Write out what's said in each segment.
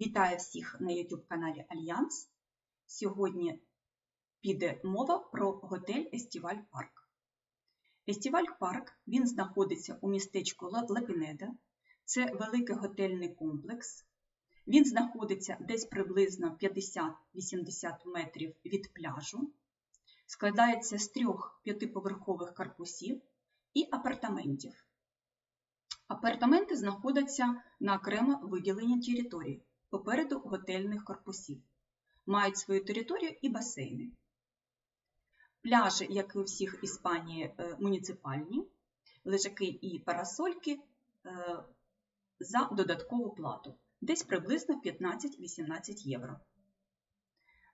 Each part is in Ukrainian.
Вітаю всіх на YouTube каналі Альянс. Сьогодні піде мова про готель Естіваль Парк. Естіваль Парк він знаходиться у містечку Лапінеда. Це великий готельний комплекс. Він знаходиться десь приблизно 50-80 метрів від пляжу. Складається з трьох п'ятиповерхових корпусів і апартаментів. Апартаменти знаходяться на окремо виділеній території попереду готельних корпусів. Мають свою територію і басейни. Пляжі, як і у всіх Іспанії, е, муніципальні, лежаки і парасольки е, за додаткову плату, десь приблизно 15-18 євро.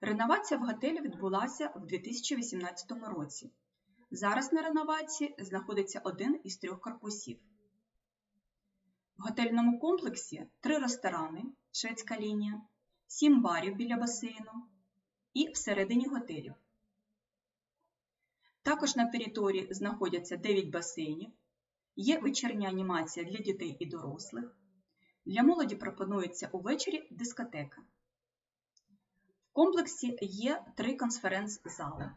Реновація в готелі відбулася в 2018 році. Зараз на реновації знаходиться один із трьох корпусів. В готельному комплексі три ресторани, шведська лінія, сім барів біля басейну і всередині готелів. Також на території знаходяться 9 басейнів, є вечірня анімація для дітей і дорослих. Для молоді пропонується увечері дискотека. В комплексі є три конференц-зали.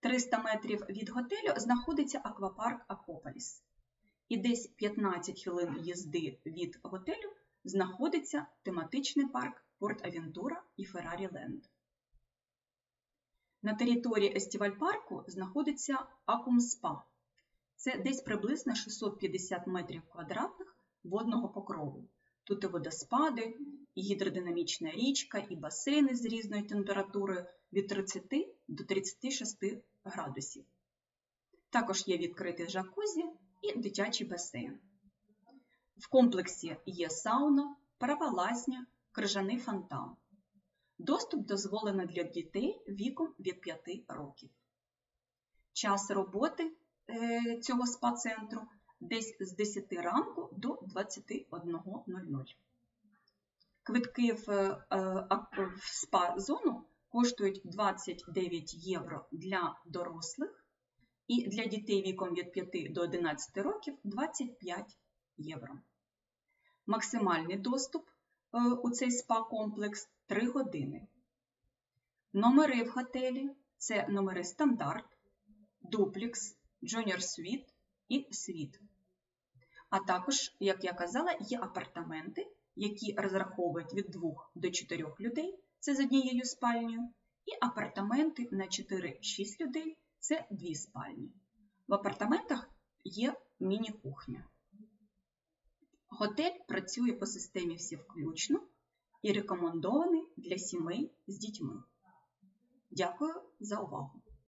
300 метрів від готелю знаходиться аквапарк Акополіс. І десь 15 хвилин їзди від готелю знаходиться тематичний парк Порт Авентура і Феррарі Ленд. На території Естіваль парку знаходиться Акум Спа. Це десь приблизно 650 метрів квадратних водного покрову. Тут і водоспади, і гідродинамічна річка, і басейни з різною температурою від 30 до 36 градусів. Також є відкритий джакузі і дитячий басейн. В комплексі є сауна, парова лазня, крижаний фонтан. Доступ дозволено для дітей віком від 5 років. Час роботи е, цього спа-центру десь з 10 ранку до 21.00. Квитки е, в спа-зону коштують 29 євро для дорослих і для дітей віком від 5 до 11 років 25 євро. Максимальний доступ е, у цей спа-комплекс 3 години. Номери в готелі це номери стандарт, дуплікс, Junior Suite і Suite. А також, як я казала, є апартаменти, які розраховують від 2 до 4 людей, це з однією спальнею, і апартаменти на 4-6 людей це дві спальні. В апартаментах є міні-кухня. Готель працює по системі всі включно і рекомендований для сімей з дітьми. Дякую за увагу!